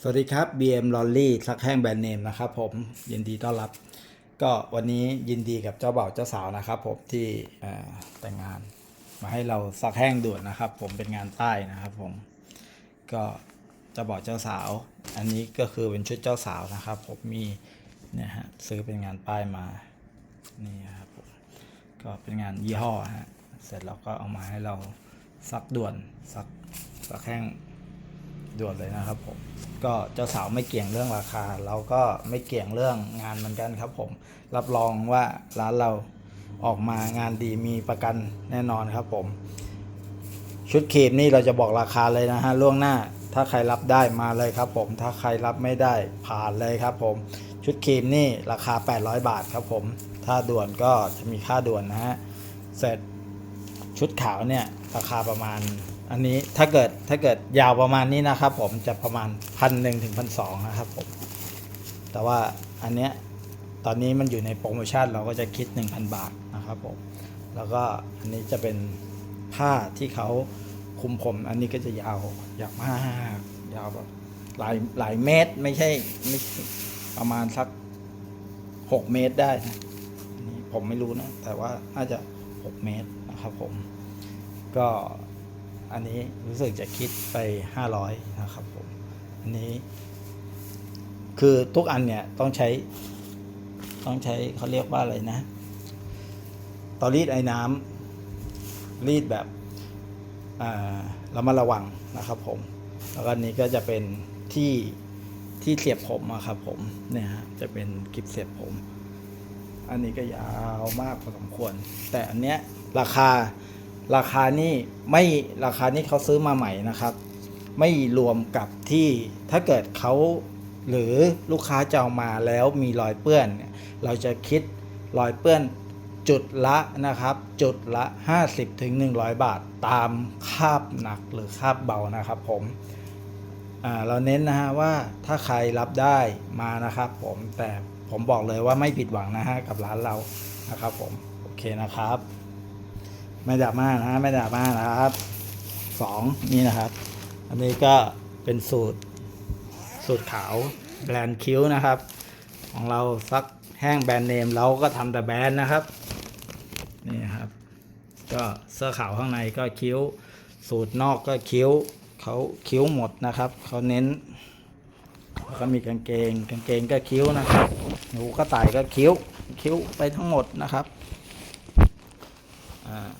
สวัสดีครับ BM l o l l y ซักแห้งแบรนด์เนมนะครับผมยินดีต้อนรับ ก็วันนี้ยินดีกับเจ้าบ่าวเจ้าสาวนะครับผมที่แต่งงานมาให้เราซักแห้งด่วนนะครับ ผมเป็นงานใต้นะครับผมก็เจ้าบ่าวเจ้าสาว อันนี้ก็คือเป็นชุดเจ้าสาวนะครับ ผมมีเนี่ยฮะซื้อเป็นงานป้ายมานี่ครับผมก็เป็นงานยี่ห้อฮะเสร็จแล้วก็เอามาให้เราซักด่วนซักซักแห้ง ด่วนเลยนะครับผมก็เจ้าสาวไม่เกี่ยงเรื่องราคา เราก็ไม่เกี่ยงเรื่องงานเหมือนกันครับผม รับรองว่าร้านเราออกมางานดีมีประกันแน่นอนครับผม ชุดครีมนี่เราจะบอกราคาเลยนะฮะล่วงหน้า ถ้าใครรับได้มาเลยครับผม ถ้าใครรับไม่ได้ผ่านเลยครับผม ชุดครีมนี่ราคา 800 บาทครับผม ถ้าด่วนก็จะมีค่าด่วนนะฮะเสร็จชุดขาวเนี่ยราคาประมาณ อันนี้ถ้าเกิดถ้าเกิดยาวประมาณนี้นะครับ ผมจะประมาณพันหนึ่งถึงพันสองนะครับผมแต่ว่าอันเนี้ยตอนนี้มันอยู่ในโปรโมชั่นเราก็จะคิด 1,000 บาทนะครับผมแล้วก็อันนี้จะเป็นผ้าที่เขาคุมผม อันนี้ก็จะยาวยาวมากยาวแบบหลายหลายเมตรไม่ใช่ไม่ประมาณสัก 6 เมตรได้นะนนผมไม่รู้นะ แต่ว่าน่าจะ 6 เมตรนะครับผมก็ อันนี้รู้สึกจะคิดไป 500 นะครับผม อันนี้ คือทุกอันเนี่ยต้องใช้ ต้องใช้เขาเรียกว่าอะไรนะตอรีดไอ้น้ำรีดแบบอ่าระมัดระวังนะครับผม แล้วก็อันนี้ก็จะเป็นที่ที่เสียบผมอะครับผมเนี่ยฮะจะเป็นกิบเสียบผม อันนี้ก็ยาวมากพอสมควร แต่อันเนี้ยราคา ราคานี่ไม่ราคานี้เขาซื้อมาใหม่นะครับ ไม่รวมกับที่ถ้าเกิดเขาหรือลูกค้าจะเอามาแล้วมีรอยเปื้อนเนี่ยเราจะคิดรอยเปื้อนจุดละนะครับ จุดละ50ถึง100 บาทตามคาบหนักหรือคาบเบานะครับผมเราเน้นนะฮะว่าถ้าใครรับได้มานะครับผมแต่ผมบอกเลยว่าไม่ผิดหวังนะฮะกับร้านเรานะครับผม โอเคนะครับ ไม่ดราม่านะไม่ดราม่านะครับสองนี่นะครับ อันนี้ก็เป็นสูตรสูตรขาวแบรนด์คิ้วนะครับ ของเราซักแห้งแบรนด์เนมเราก็ทำแต่แบรนด์นะครับนี่ครับ ก็เสื้อขาวข้างในก็คิ้ว สูตรนอกก็คิ้วเขาคิ้วหมดนะครับเขาเน้นแล้วก็มีกางเกงกางเกงก็คิ้วนะครับหนูก็ต่ายก็คิ้วคิ้วไปทั้งหมดนะครับอ่า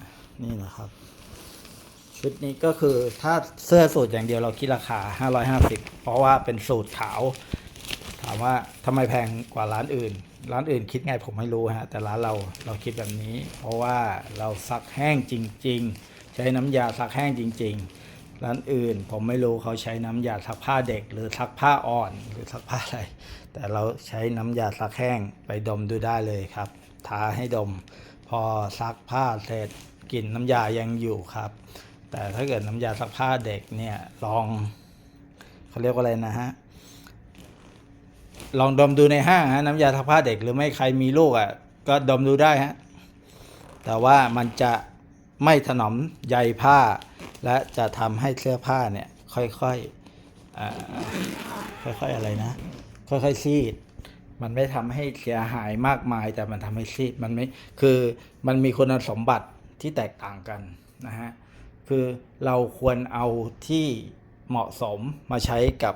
นี่นะครับ ชุดนี้ก็คือถ้าเสื้อสูตรอย่างเดียวเราคิดราคา 550 เพราะว่าเป็นสูตรขาว ถามว่าทำไมแพงกว่าร้านอื่น ร้านอื่นคิดไงผมไม่รู้ฮะ แต่ร้านเราเราคิดแบบนี้ เพราะว่าเราซักแห้งจริง ๆ ใช้น้ำยาซักแห้งจริง ๆ ร้านอื่นผมไม่รู้เขาใช้น้ำยาซักผ้าเด็ก หรือซักผ้าอ่อนหรือซักผ้าอะไร แต่เราใช้น้ำยาซักแห้งไปดมดูได้เลยครับทาให้ดมพอซักผ้าเสร็จ กลิ่นน้ำยายังอยู่ครับ แต่ถ้าเกิดน้ำยาซักผ้าเด็กเนี่ยลองเขาเรียกว่าอะไรนะฮะลองดมดูในห้างฮะน้ำยาซักผ้าเด็กหรือไม่ใครมีลูกอะก็ดมดูได้ฮะแต่ว่ามันจะไม่ถนอมใยผ้า และจะทำให้เสื้อผ้าเนี่ยค่อยๆอ่าค่อยๆอะไรนะ ค่อยๆซีด มันไม่ทำให้เสียหายมากมาย แต่มันทำให้ซีดมันไม่คือมันมีคุณสมบัติ ที่แตกต่างกันนะฮะคือเราควรเอาที่เหมาะสมมาใช้กับ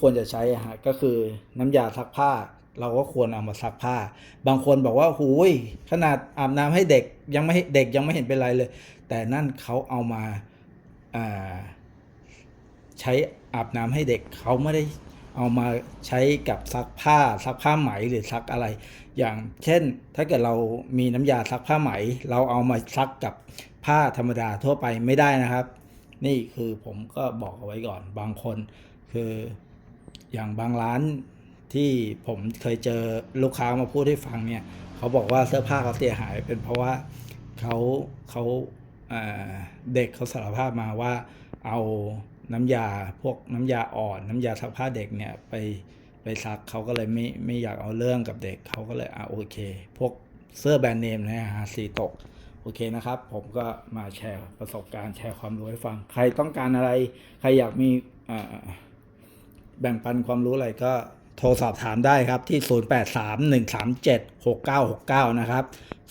ควรจะใช้ฮะก็คือน้ำยาซักผ้า เราก็ควรเอามาซักผ้า บางคนบอกว่าหูยขนาดอาบน้ำให้เด็กยังไม่เด็กยังไม่เห็นเป็นไรเลย แต่นั่นเขาเอามาอ่าใช้อาบน้ำให้เด็กเขาไม่ได้ เอามาใช้กับซักผ้าซักผ้าไหมหรือซักอะไร อย่างเช่น ถ้าเกิดเรามีน้ำยาซักผ้าไหม เราเอามาซักกับผ้าธรรมดาทั่วไปไม่ได้นะครับ นี่คือผมก็บอกเอาไว้ก่อนบางคน คืออย่างบางร้านที่ผมเคยเจอลูกค้ามาพูดให้ฟังเนี่ยเขาบอกว่าเสื้อผ้าเขาเสียหาย เป็นเพราะว่าเขาเขาอ่าเด็กเขาสารภาพมาว่าเอา น้ำยาพวกน้ำยาอ่อน น้ำยาซักผ้าเด็กเนี่ยไปไปซักเขาก็เลยไม่ไม่อยากเอาเรื่องกับเด็กเขาก็เลยอ่าโอเค พวกเสื้อแบรนด์เนมนะฮะสีตกโอเคนะครับ ผมก็มาแชร์ประสบการณ์แชร์ความรู้ให้ฟัง ใครต้องการอะไร ใครอยากมีอ่าแบ่งปันความรู้อะไรก็โทรสอบถามได้ครับที่ 0831376969 นะครับ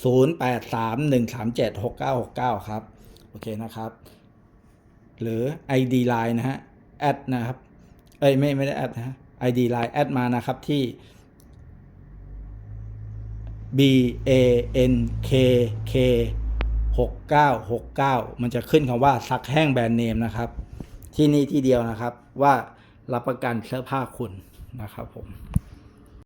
0831376969 ครับ โอเคนะครับ หรือ ID Line นะฮะแอดนะครับ เอ้ยไม่ไม่ได้แอดนะฮะ ID Line แอดมานะครับที่ B A N K K 6969 มันจะขึ้นคำว่าซักแห้งแบรนด์เนมนะครับ ที่นี่ที่เดียวนะครับว่ารับประกันเสื้อผ้าคุณนะครับผม